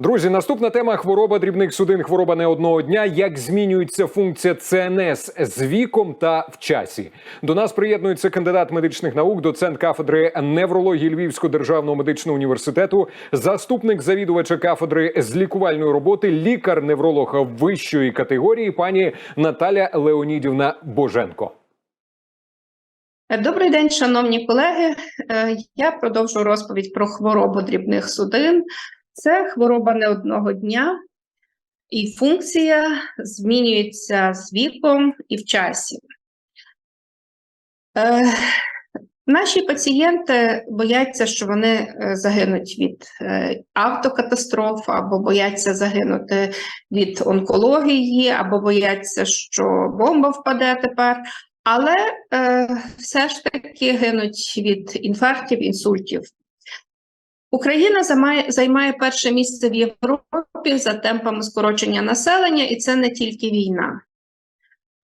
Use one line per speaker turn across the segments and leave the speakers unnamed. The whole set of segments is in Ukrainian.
Друзі, наступна тема хвороба дрібних судин, хвороба не одного дня. Як змінюється функція ЦНС з віком та в часі? До нас приєднується кандидат медичних наук, доцент кафедри неврології Львівського державного медичного університету, заступник завідувача кафедри з лікувальної роботи, лікар-невролог вищої категорії, пані Наталя Леонідівна Боженко.
Добрий день, шановні колеги. Е, Я продовжу розповідь про хворобу дрібних судин. Це хвороба не одного дня, і функція змінюється з віком і в часі. Е, Наші пацієнти бояться, що вони е, загинуть від е, автокатастроф, або бояться загинути від онкології, або бояться, що бомба впаде тепер. Але е, все ж таки гинуть від інфарктів, інсультів. Україна займає, перше місце в Європі за темпами скорочення населення, і це не тільки війна.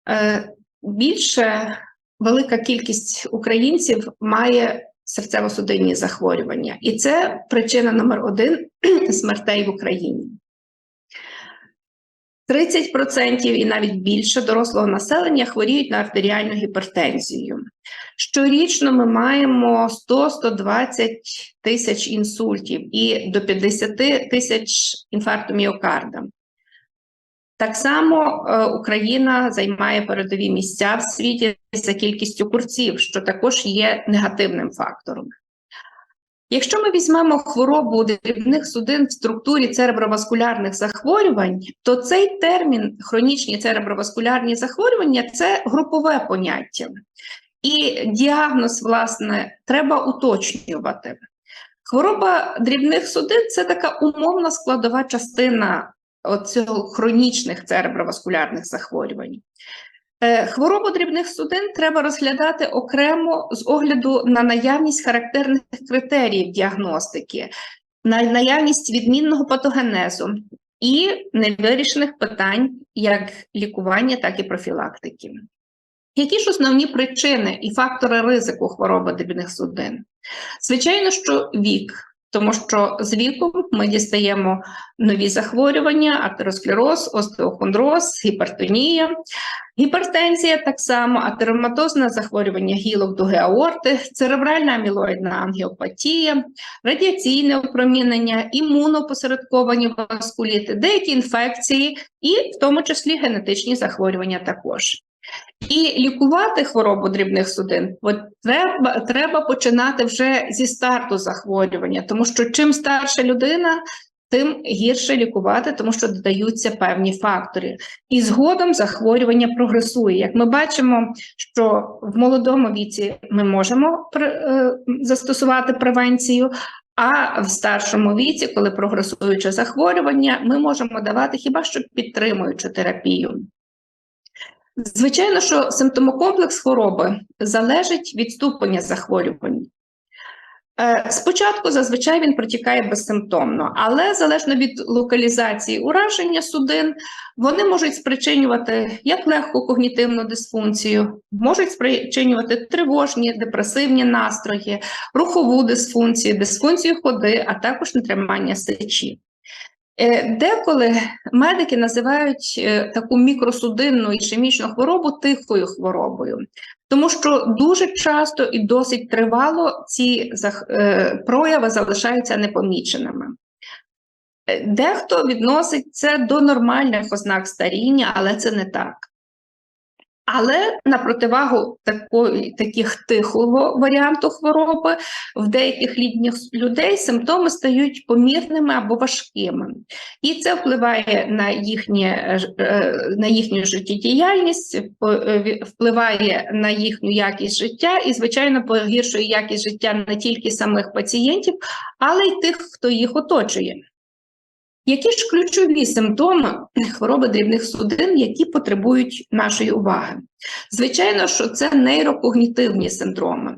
Е, більше велика кількість українців має серцево-судинні захворювання, і це причина номер один смертей в Україні. 30% і навіть більше дорослого населення хворіють на артеріальну гіпертензію. Щорічно ми маємо 100-120 тисяч інсультів і до 50 тисяч інфаркту міокарда. Так само е, Україна займає передові місця в світі за кількістю курців, що також є негативним фактором. Якщо ми візьмемо хворобу дрібних судин в структурі цереброваскулярних захворювань, то цей термін хронічні цереброваскулярні захворювання це групове поняття. І діагноз, власне, треба уточнювати. Хвороба дрібних судин це така умовна складова частина цього хронічних цереброваскулярних захворювань. Е, Хворобу дрібних судин треба розглядати окремо з огляду на наявність характерних критеріїв діагностики, на наявність відмінного патогенезу і невирішених питань як лікування, так і профілактики. Які ж основні причини і фактори ризику хвороби дрібних судин? Звичайно, що вік, тому що з віком ми дістаємо нові захворювання, атеросклероз, остеохондроз, гіпертонія, гіпертензія так само, атероматозне захворювання гілок дуги аорти, церебральна амілоїдна ангіопатія, радіаційне опромінення, імунопосередковані васкуліти, деякі інфекції і в тому числі генетичні захворювання також. І лікувати хворобу дрібних судин треба треба починати вже зі старту захворювання, тому що чим старша людина, тим гірше лікувати, тому що додаються певні фактори. І згодом захворювання прогресує. Як ми бачимо, що в молодому віці ми можемо е, застосувати превенцію. А в старшому віці, коли прогресуюче захворювання, ми можемо давати хіба що підтримуючу терапію. Звичайно, що симптомокомплекс хвороби залежить від ступеня захворювання. Е, спочатку зазвичай він протікає безсимптомно, але залежно від локалізації ураження судин, вони можуть спричинювати як легку когнітивну дисфункцію, можуть спричинювати тривожні, депресивні настрої, рухову дисфункцію, дисфункцію ходи, а також нетримання сечі. Е, деколи медики називають е, таку мікросудинну ішемічну хворобу тихою хворобою, тому що дуже часто і досить тривало ці е, прояви залишаються непоміченими. Дехто відносить це до нормальних ознак старіння, але це не так. Але на противагу такої, таких тихого варіанту хвороби в деяких літніх людей симптоми стають помірними або важкими, і це впливає на їхнє, е, на їхню життєдіяльність, е, впливає на їхню якість життя і, звичайно, погіршує якість життя не тільки самих пацієнтів, але й тих, хто їх оточує. Які ж ключові симптоми хвороби дрібних судин, які потребують нашої уваги? Звичайно, що це нейрокогнітивні синдроми.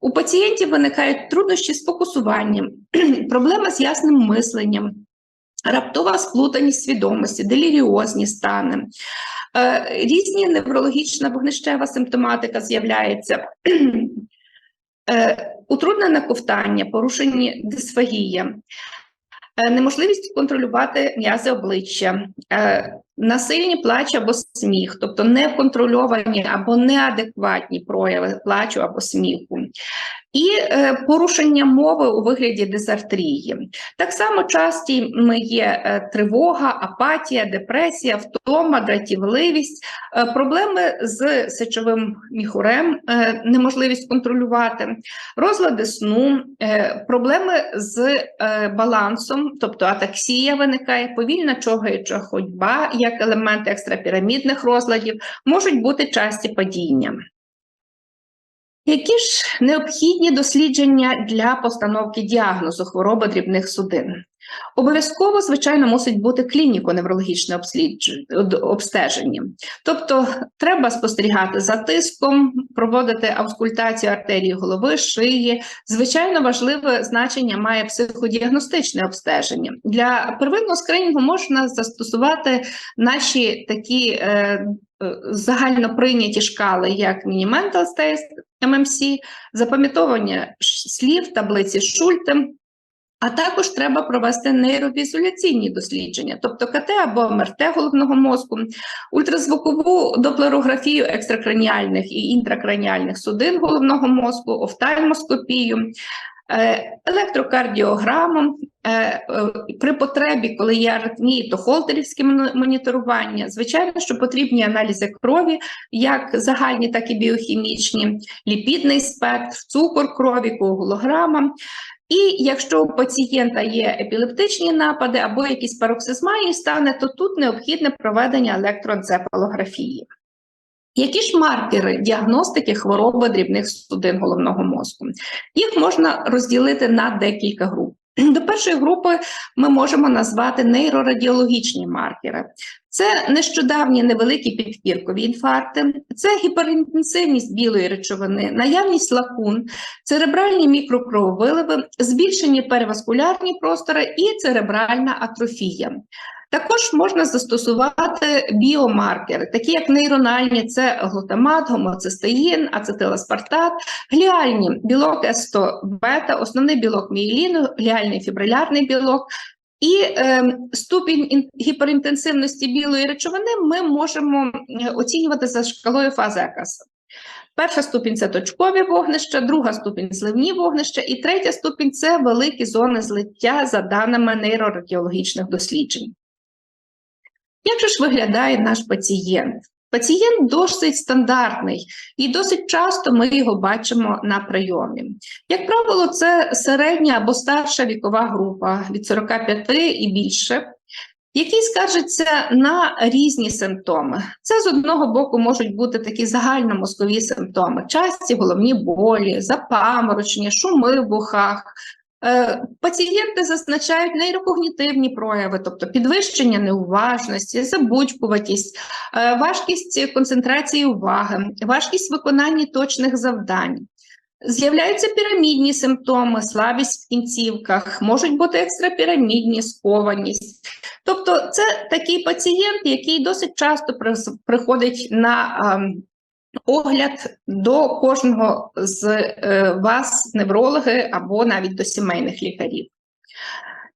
У пацієнтів виникають труднощі з фокусуванням, проблема з ясним мисленням, раптова сплутаність свідомості, деліріозні стани, е, різні неврологічна вогнищева симптоматика з'являється. Е, утруднене ковтання, порушені дисфагія. Е, неможливість контролювати м'язи обличчя, е, насильні плач або сміх, тобто неконтрольовані або неадекватні прояви плачу або сміху, і е, порушення мови у вигляді дизартрії. Так само частими є е, тривога, апатія, депресія, втома, дратівливість, е, проблеми з сечовим міхурем, е, неможливість контролювати, розлади сну, е, проблеми з е, балансом, тобто атаксія виникає, повільна çoгаюча ходьба, як елемент екстрапірамідних розладів, можуть бути часті падіння. Які ж необхідні дослідження для постановки діагнозу хвороби дрібних судин? Обов'язково, звичайно, мусить бути клініко-неврологічне обстеження. Тобто треба спостерігати за тиском, проводити аускультацію артерії голови, шиї. Звичайно, важливе значення має психодіагностичне обстеження. Для первинного скринінгу можна застосувати наші такі е, е, загально шкали, як Mini-Mental Test, MMC, запам'ятовування слів, таблиці Шульте. А також треба провести нейровізуляційні дослідження, тобто КТ або МРТ головного мозку, ультразвукову доплерографію екстракраніальних і інтракраніальних судин головного мозку, офтальмоскопію, е, електрокардіограму. Е, е, При потребі, коли є аритмії, то холтерівське моніторування. Звичайно, що потрібні аналізи крові, як загальні, так і біохімічні, ліпідний спектр, цукор крові, коагулограма. І якщо у пацієнта є епілептичні напади або якісь пароксизмальні стани, то тут необхідне проведення електроенцефалографії. Які ж маркери діагностики хвороби дрібних судин головного мозку? Їх можна розділити на декілька груп. До першої групи ми можемо назвати нейрорадіологічні маркери. Це нещодавні невеликі підкіркові інфаркти, це гіперінтенсивність білої речовини, наявність лакун, церебральні мікрокрововиливи, збільшені переваскулярні простори і церебральна атрофія. Також можна застосувати біомаркери, такі як нейрональні, це глутамат, гомоцистеїн, ацетиласпартат, гліальні білок С100 бета, основний білок мієліну, гліальний фібрилярний білок. І е, ступінь гіперінтенсивності білої речовини ми можемо е, оцінювати за шкалою фази Екаса. Перша ступінь це точкові вогнища, друга ступінь зливні вогнища, і третя ступінь це великі зони злиття за даними нейрорадіологічних досліджень. Як же ж виглядає наш пацієнт? Пацієнт досить стандартний і досить часто ми його бачимо на прийомі. Як правило, це середня або старша вікова група від 45 і більше, які скаржаться на різні симптоми. Це з одного боку можуть бути такі загальномозкові симптоми, часті головні болі, запаморочення, шуми в ухах. Е, Пацієнти зазначають нейрокогнітивні прояви, тобто підвищення неуважності, забудькуватість, е, важкість концентрації уваги, важкість виконання точних завдань. З'являються пірамідні симптоми, слабість в кінцівках, можуть бути екстрапірамідні, скованість. Тобто, це такий пацієнт, який досить часто приходить на ем, огляд до кожного з е, вас, неврологи або навіть до сімейних лікарів.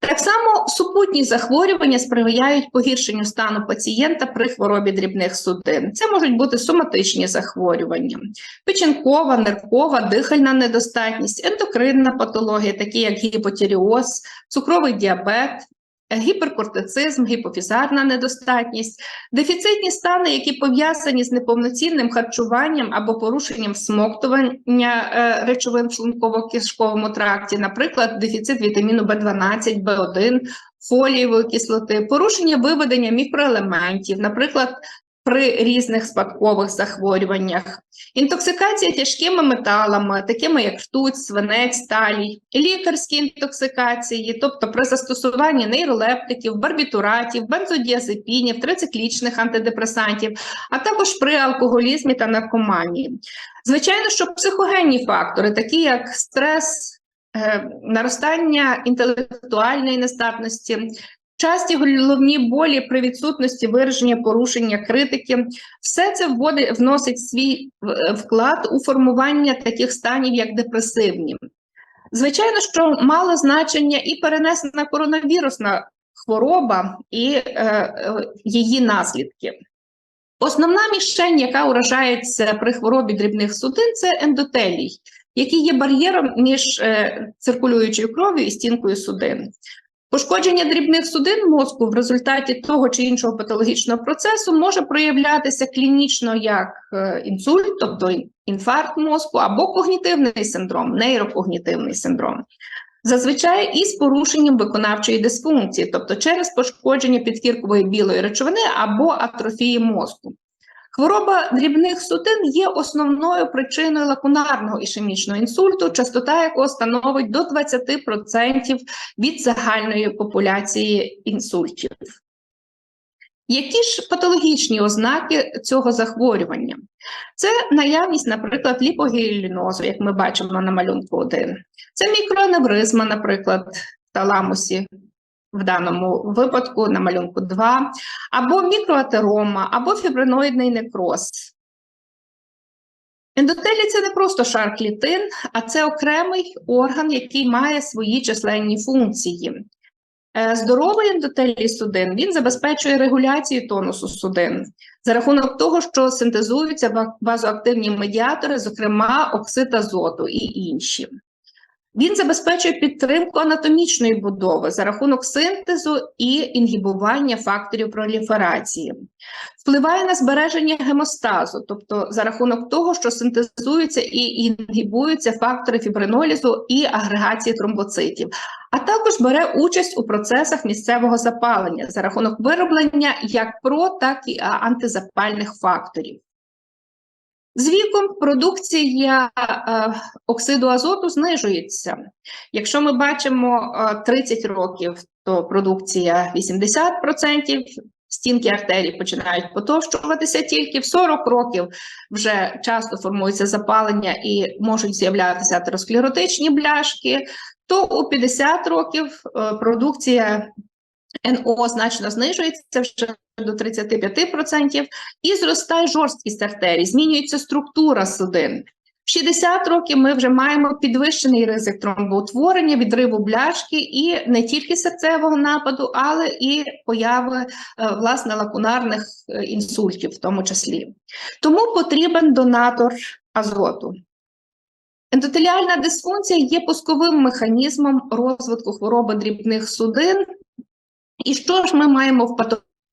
Так само супутні захворювання сприяють погіршенню стану пацієнта при хворобі дрібних судин. Це можуть бути соматичні захворювання, печінкова, ниркова, дихальна недостатність, ендокринна патологія, такі як гіпотіріоз, цукровий діабет, гіперкортицизм, гіпофізарна недостатність, дефіцитні стани, які пов'язані з неповноцінним харчуванням або порушенням всмоктування е, речовин в шлунково-кишковому тракті, наприклад, дефіцит вітаміну В12, В1, фолієвої кислоти, порушення виведення мікроелементів, наприклад, при різних спадкових захворюваннях, інтоксикація тяжкими металами, такими як ртуть, свинець, сталій, лікарські інтоксикації, тобто при застосуванні нейролептиків, барбітуратів, бензодіазепінів, трициклічних антидепресантів, а також при алкоголізмі та наркоманії. Звичайно, що психогенні фактори, такі як стрес, е, наростання інтелектуальної нестатності, часті головні болі при відсутності вираження порушення критики, все це вводить, вносить свій е, вклад у формування таких станів, як депресивні. Звичайно, що мало значення і перенесена коронавірусна хвороба і е, е, її наслідки. Основна мішень, яка уражається при хворобі дрібних судин, це ендотелій, який є бар'єром між е, циркулюючою кров'ю і стінкою судин. Пошкодження дрібних судин мозку в результаті того чи іншого патологічного процесу може проявлятися клінічно як е, інсульт, тобто інфаркт мозку, або когнітивний синдром, нейрокогнітивний синдром. Зазвичай із порушенням виконавчої дисфункції, тобто через пошкодження підкіркової білої речовини або атрофії мозку. Хвороба дрібних судин є основною причиною лакунарного ішемічного інсульту, частота якого становить до 20% від загальної популяції інсультів. Які ж патологічні ознаки цього захворювання? Це наявність, наприклад, ліпогіалінозу, як ми бачимо на малюнку 1. Це мікроаневризма, наприклад, в таламусі, в даному випадку на малюнку 2, або мікроатерома, або фібриноїдний некроз. Ендотелій це не просто шар клітин, а це окремий орган, який має свої численні функції. Е, Здоровий ендотелій судин він забезпечує регуляцію тонусу судин за рахунок того, що синтезуються вазоактивні медіатори, зокрема оксид азоту і інші. Він забезпечує підтримку анатомічної будови за рахунок синтезу і інгібування факторів проліферації, впливає на збереження гемостазу, тобто за рахунок того, що синтезуються і інгібуються фактори фібринолізу і агрегації тромбоцитів, а також бере участь у процесах місцевого запалення за рахунок вироблення як про, так і антизапальних факторів. З віком продукція е, оксиду азоту знижується. Якщо ми бачимо е, 30 років, то продукція 80%, стінки артерій починають потовщуватися тільки в 40 років вже часто формується запалення і можуть з'являтися атеросклеротичні бляшки, то у 50 років е, продукція НО значно знижується вже до 35% і зростає жорсткість артерій, змінюється структура судин. В 60 років ми вже маємо підвищений ризик тромбоутворення, відриву бляшки і не тільки серцевого нападу, але і появи е, власне лакунарних е, інсультів, в тому числі. Тому потрібен донатор азоту. Ендотеліальна дисфункція є пусковим механізмом розвитку хвороби дрібних судин. І що ж ми маємо в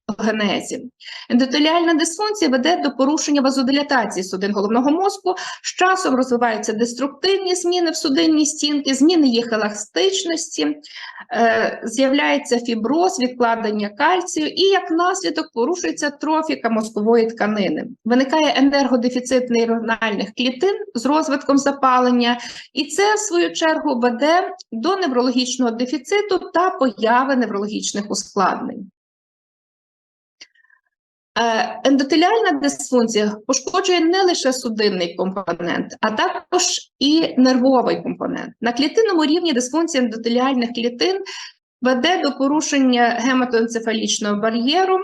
патогенезі? Ендотеліальна дисфункція веде до порушення вазодилатації судин головного мозку. З часом розвиваються деструктивні зміни в судинній стінки, зміни їх еластичності, е, з'являється фіброз, відкладення кальцію, і як наслідок порушується трофіка мозкової тканини. Виникає енергодефіцит нейрональних клітин з розвитком запалення, і це, в свою чергу, веде до неврологічного дефіциту та появи неврологічних ускладнень. Е, Ендотеліальна дисфункція пошкоджує не лише судинний компонент, а також і нервовий компонент. На клітинному рівні дисфункція ендотеліальних клітин веде до порушення гематоенцефалічного бар'єру,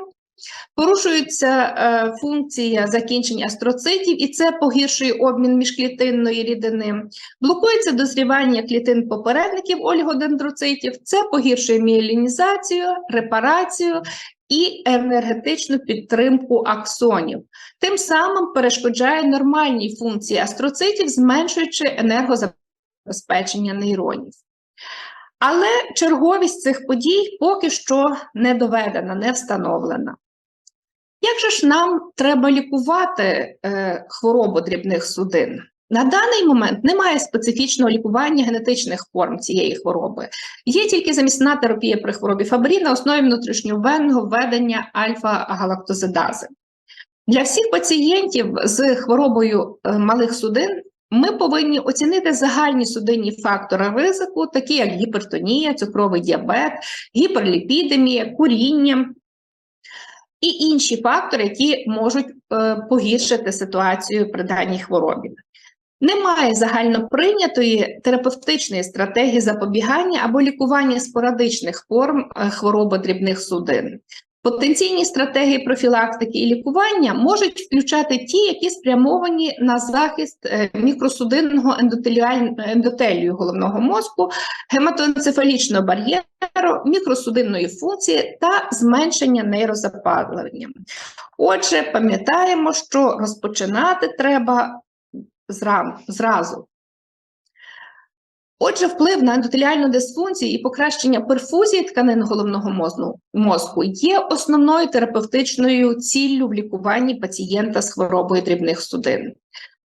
порушується е, функція закінчення астроцитів, і це погіршує обмін міжклітинної рідини. Блокується дозрівання клітин попередників олігодендроцитів, це погіршує міелінізацію, репарацію і енергетичну підтримку аксонів. Тим самим перешкоджає нормальній функції астроцитів, зменшуючи енергозабезпечення нейронів. Але черговість цих подій поки що не доведена, не встановлена. Як же ж нам треба лікувати е, хворобу дрібних судин? На даний момент немає специфічного лікування генетичних форм цієї хвороби. Є тільки замісна терапія при хворобі Фабрі на основі внутрішньовенного введення альфа-галактозидази. Для всіх пацієнтів з хворобою е, малих судин ми повинні оцінити загальні судинні фактори ризику, такі як гіпертонія, цукровий діабет, гіперліпідемія, куріння і інші фактори, які можуть е, погіршити ситуацію при даній хворобі. Немає загальноприйнятої терапевтичної стратегії запобігання або лікування спорадичних форм е, хвороби дрібних судин. Потенційні стратегії профілактики і лікування можуть включати ті, які спрямовані на захист е, мікросудинного ендотелію головного мозку, гематоенцефалічного бар'єру, мікросудинної функції та зменшення нейрозапалення. Отже, пам'ятаємо, що розпочинати треба зразу. Отже, вплив на ендотеліальну дисфункцію і покращення перфузії тканин головного мозку, є основною терапевтичною ціллю в лікуванні пацієнта з хворобою дрібних судин.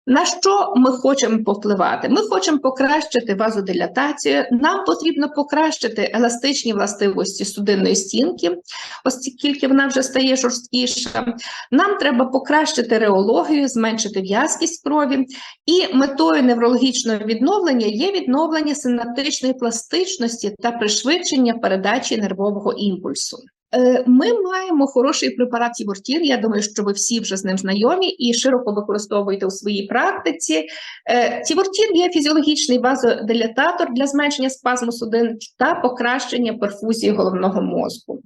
На що ми хочемо повпливати? Ми хочемо покращити вазодилатацію, нам потрібно покращити еластичні властивості судинної стінки, оскільки вона вже стає жорсткіша. Нам треба покращити реологію, зменшити в'язкість крові. І метою неврологічного відновлення є відновлення синаптичної пластичності та пришвидшення передачі нервового імпульсу. Е, Ми маємо хороший препарат Тівортін. Я думаю, що ви всі вже з ним знайомі і широко використовуєте у своїй практиці. Е, Тівортін є фізіологічний вазодилататор для зменшення спазму судин та покращення перфузії головного мозку.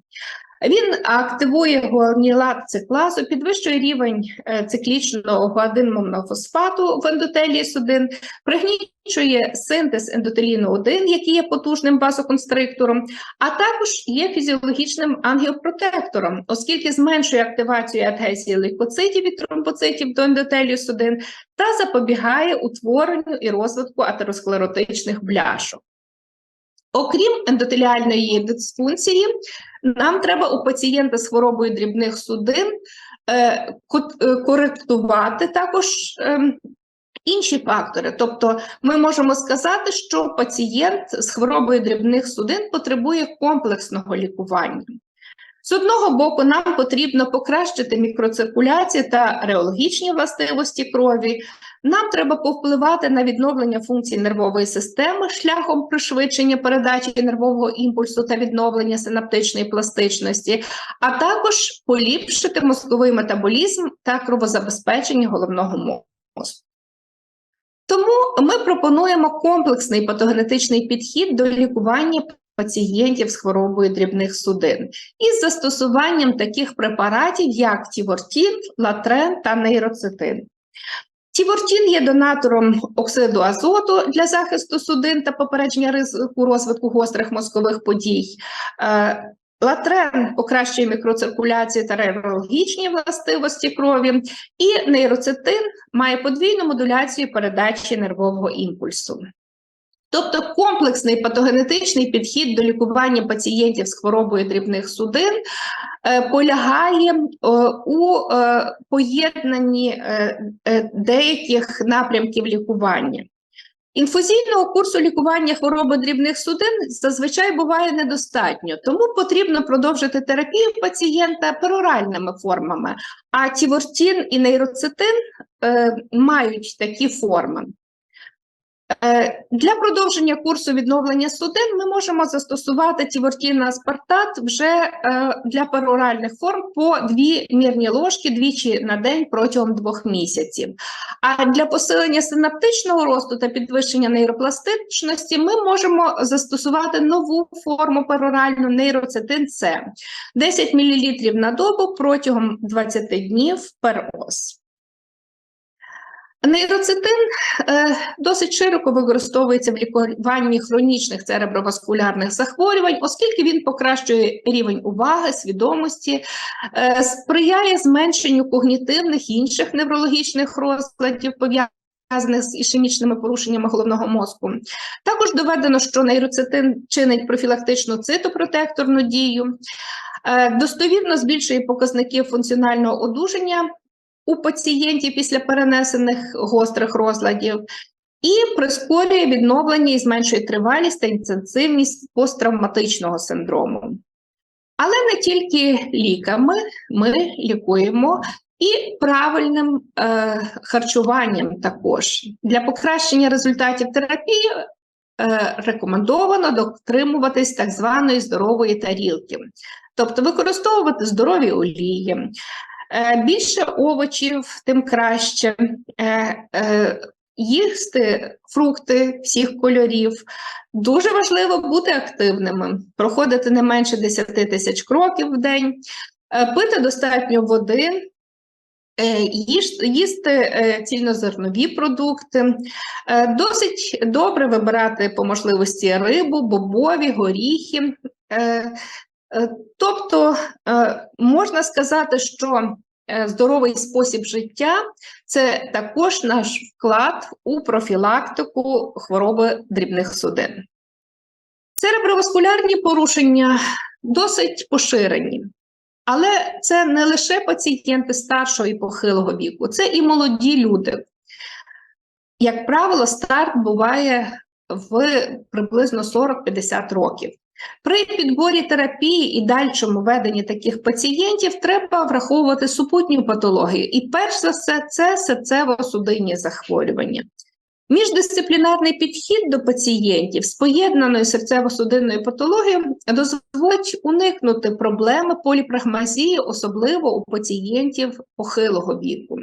Він активує головні лад циклазу, підвищує рівень е, циклічного гуадинмовного фосфату в ендотелії судин, пригнічує синтез ендотеліну 1, який є потужним вазоконстриктором, а також є фізіологічним ангіопротектором, оскільки зменшує активацію адгезії лейкоцитів і тромбоцитів до ендотелію судин та запобігає утворенню і розвитку атеросклеротичних бляшок. Окрім ендотеліальної дисфункції, нам треба у пацієнта з хворобою дрібних судин е, е, коректувати також ем, інші фактори. Тобто, ми можемо сказати, що пацієнт з хворобою дрібних судин потребує комплексного лікування. З одного боку, нам потрібно покращити мікроциркуляцію та реологічні властивості крові. Нам треба повпливати на відновлення функцій нервової системи шляхом пришвидшення передачі нервового імпульсу та відновлення синаптичної пластичності, а також поліпшити мозковий метаболізм та кровозабезпечення головного мозку. Тому ми пропонуємо комплексний патогенетичний підхід до лікування пацієнтів з хворобою дрібних судин із застосуванням таких препаратів, як тівортін, латрен та нейроцитин. Тівортін є донатором оксиду азоту для захисту судин та попередження ризику розвитку гострих мозкових подій. Е, Латрен покращує мікроциркуляцію та реврологічні властивості крові, і нейроцитин має подвійну модуляцію передачі нервового імпульсу. Тобто комплексний патогенетичний підхід до лікування пацієнтів з хворобою дрібних судин е, полягає е, у е, поєднанні деяких напрямків лікування. Інфузійного курсу лікування хвороби дрібних судин зазвичай буває недостатньо, тому потрібно продовжити терапію пацієнта пероральними формами, а тівортін і нейроцитин е, мають такі форми. Е, Для продовження курсу відновлення судин ми можемо застосувати тівортін аспартат вже е, для пероральних форм по дві мірні ложки двічі на день протягом двох місяців. А для посилення синаптичного росту та підвищення нейропластичності ми можемо застосувати нову форму пероральну нейроцитин С 10 мл на добу протягом 20 днів пероз. Нейроцитин е, досить широко використовується в лікуванні хронічних цереброваскулярних захворювань, оскільки він покращує рівень уваги, свідомості, е, сприяє зменшенню когнітивних і інших неврологічних розладів, пов'язаних з ішемічними порушеннями головного мозку. Також доведено, що нейроцитин чинить профілактичну цитопротекторну дію, е, достовірно збільшує показники функціонального одужання у пацієнтів після перенесених гострих розладів, і прискорює відновлення і зменшує тривалість та інтенсивність посттравматичного синдрому. Але не тільки ліками ми лікуємо і правильним е, харчуванням також. Для покращення результатів терапії е, рекомендовано дотримуватись так званої здорової тарілки, тобто використовувати здорові олії. Е, Більше овочів, тим краще. Е, е, Їсти фрукти всіх кольорів. Дуже важливо бути активними, проходити не менше 10 тисяч кроків в день, Пити достатньо води, їсти цільнозернові продукти. Досить добре вибирати по можливості рибу, бобові, горіхи. Е, Тобто е, можна сказати, що е, здоровий спосіб життя це також наш вклад у профілактику хвороби дрібних судин. Цереброваскулярні порушення досить поширені. Але це не лише пацієнти старшого і похилого віку, це і молоді люди. Як правило, старт буває в приблизно 40-50 років. При підборі терапії і дальшому веденні таких пацієнтів треба враховувати супутню патологію. І перш за все, це серцево-судинні захворювання. Міждисциплінарний підхід до пацієнтів з поєднаною серцево-судинною патологією дозволить уникнути проблеми поліпрагмазії, особливо у пацієнтів похилого віку.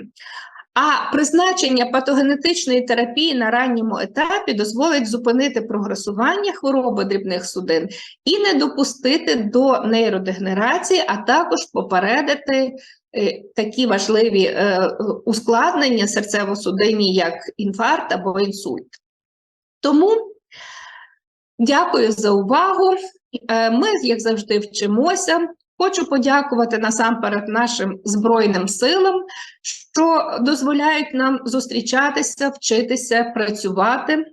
А призначення патогенетичної терапії на ранньому етапі дозволить зупинити прогресування хвороби дрібних судин і не допустити до нейродегенерації, а також попередити е, такі важливі е, ускладнення серцево-судинні, як інфаркт або інсульт. Тому дякую за увагу. Е, Ми, як завжди, вчимося. Хочу подякувати насамперед нашим Збройним силам, що дозволяють нам зустрічатися, вчитися, працювати.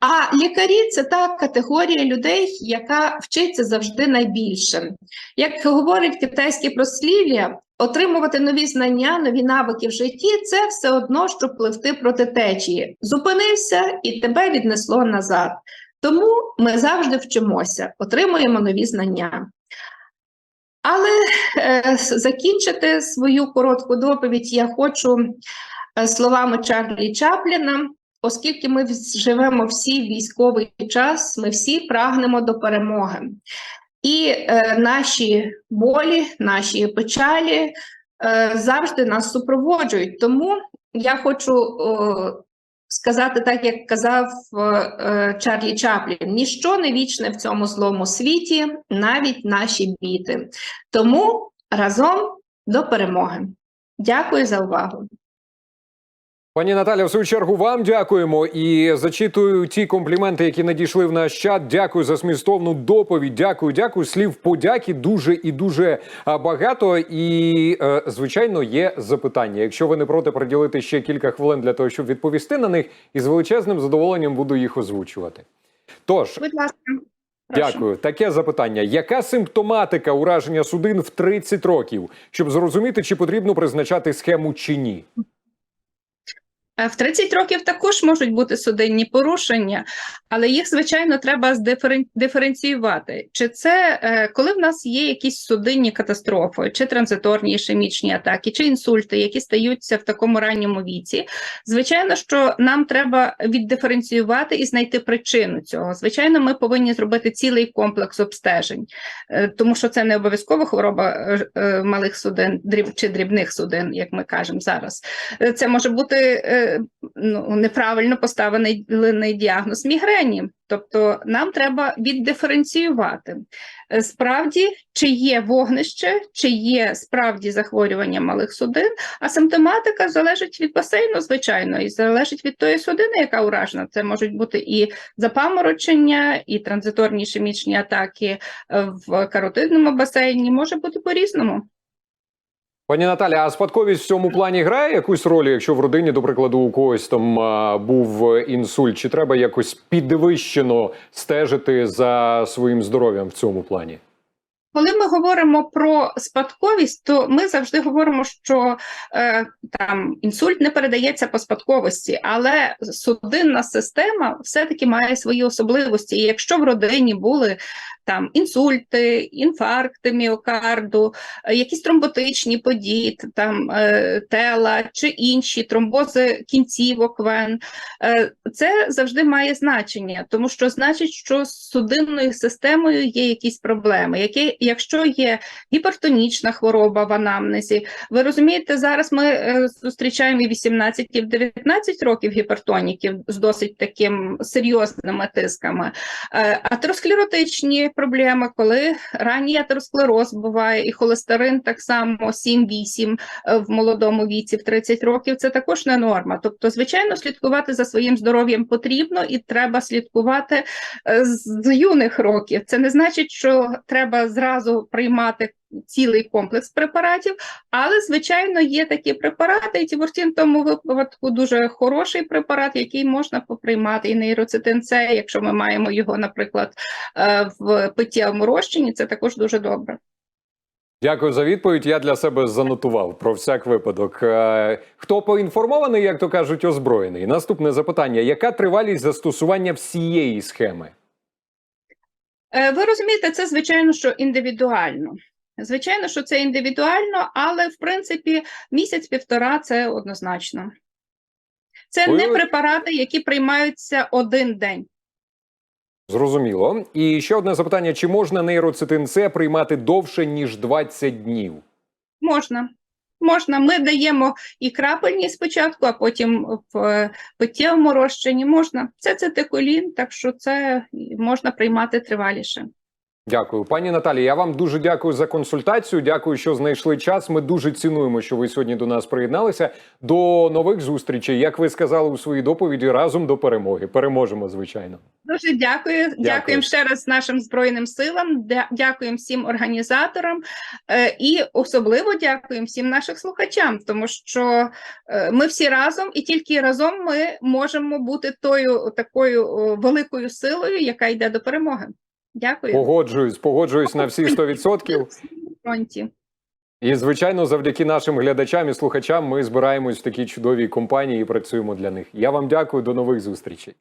А лікарі це та категорія людей, яка вчиться завжди найбільше. Як говорить китайське прослів'я, отримувати нові знання, нові навики в житті це все одно, що пливти проти течії. Зупинився і тебе віднесло назад. Тому ми завжди вчимося, отримуємо нові знання. Але е, закінчити свою коротку доповідь я хочу е, словами Чарлі Чапліна, оскільки ми живемо всі військовий час, ми всі прагнемо до перемоги. І е, наші болі, наші печалі е, завжди нас супроводжують. Тому я хочу сказати так, як казав е, е, Чарлі Чаплін: ніщо не вічне в цьому злому світі, навіть наші біти. Тому разом до перемоги. Дякую за увагу.
Пані Наталя, в свою чергу вам дякуємо і зачитую ті компліменти, які надійшли в наш чат. Дякую за змістовну доповідь. Дякую, дякую. Слів подяки дуже і дуже багато. І е, звичайно, є запитання. Якщо ви не проти приділити ще кілька хвилин для того, щоб відповісти на них, і з величезним задоволенням буду їх озвучувати. Тож,
Будь ласка.
Дякую. Таке запитання: яка симптоматика ураження судин в 30 років, щоб зрозуміти, чи потрібно призначати схему чи ні?
Е, В 30 років також можуть бути судинні порушення, але їх, звичайно, треба диференціювати. Чи це е, коли в нас є якісь судинні катастрофи, чи транзиторні ішемічні атаки, чи інсульти, які стаються в такому ранньому віці. Звичайно, що нам треба віддиференціювати і знайти причину цього. Звичайно, ми повинні зробити цілий комплекс обстежень, е, тому що це не обов'язково хвороба малих судин чи дрібних судин, як ми кажемо зараз. Це може бути ну, неправильно поставлений діагноз мігрені. Тобто нам треба віддиференціювати. Е, Справді, чи є вогнище, чи є справді захворювання малих судин, а симптоматика залежить від басейну, звичайно, і залежить від тої судини, яка уражена. Це можуть бути і запаморочення, і транзиторні ішемічні атаки е, в каротидному басейні, може бути по-різному.
Пані Наталя, а спадковість в цьому плані грає якусь роль, якщо в родині, до прикладу, у когось там а, був інсульт, чи треба якось підвищено стежити за своїм здоров'ям в цьому плані?
Коли ми говоримо про спадковість, то ми завжди говоримо, що е, там інсульт не передається по спадковості, але судинна система все-таки має свої особливості. І якщо в родині були там інсульти, інфаркти міокарду, е, якісь тромботичні події, там е, тела чи інші тромбози кінцівок вен, е, це завжди має значення, тому що значить, що з судинною системою є якісь проблеми. Які, якщо є гіпертонічна хвороба в анамнезі, ви розумієте, зараз ми зустрічаємо і 18, і в 19 років гіпертоніків з досить таким серйозними тисками, атеросклеротичні
проблема, коли ранній атеросклероз буває, і холестерин так само 7-8 е, в молодому віці, в 30 років, це також не норма. Тобто, звичайно, слідкувати за своїм здоров'ям потрібно і треба слідкувати е, з юних років. Це не значить, що треба зразу приймати цілий комплекс препаратів, але, звичайно, є такі препарати, і тібуртін в тому випадку дуже хороший препарат, який можна поприймати, і нейроцитин С, якщо ми маємо його, наприклад, е, в питтєвому розчині, це також дуже добре.
Дякую за відповідь. Я для себе занотував про всяк випадок. Е, Хто поінформований, як то кажуть, озброєний? Наступне запитання: яка тривалість застосування всієї схеми?
Е, Ви розумієте, це звичайно, що індивідуально. Звичайно, що це індивідуально, але в принципі місяць-півтора це однозначно. Це
Ви-
не препарати, які приймаються один день.
Зрозуміло. І ще одне запитання: чи можна нейроцитин С приймати довше ніж 20 днів?
Можна. Можна. Ми даємо і крапельні спочатку, а потім в е, питтєвому розчині можна. Це цитикулін, так що це можна приймати триваліше.
Дякую, пані Наталі. Я вам дуже дякую за консультацію. Дякую, що знайшли час. Ми дуже цінуємо, що ви сьогодні до нас приєдналися. До нових зустрічей. Як ви сказали у своїй доповіді, разом до перемоги. Переможемо, звичайно.
Дуже дякую. Дякуємо ще раз нашим збройним силам. дя- Дякуємо всім організаторам е, і особливо дякуємо всім нашим слухачам, тому що е, ми всі разом, і тільки разом ми можемо бути тою такою великою силою, яка йде до перемоги. Дякую.
Погоджуюсь, погоджуюсь на всі 100%.
Фронті.
І звичайно, завдяки нашим глядачам і слухачам ми збираємось в такій чудовій компанії і працюємо для них. Я вам дякую. До нових зустрічей.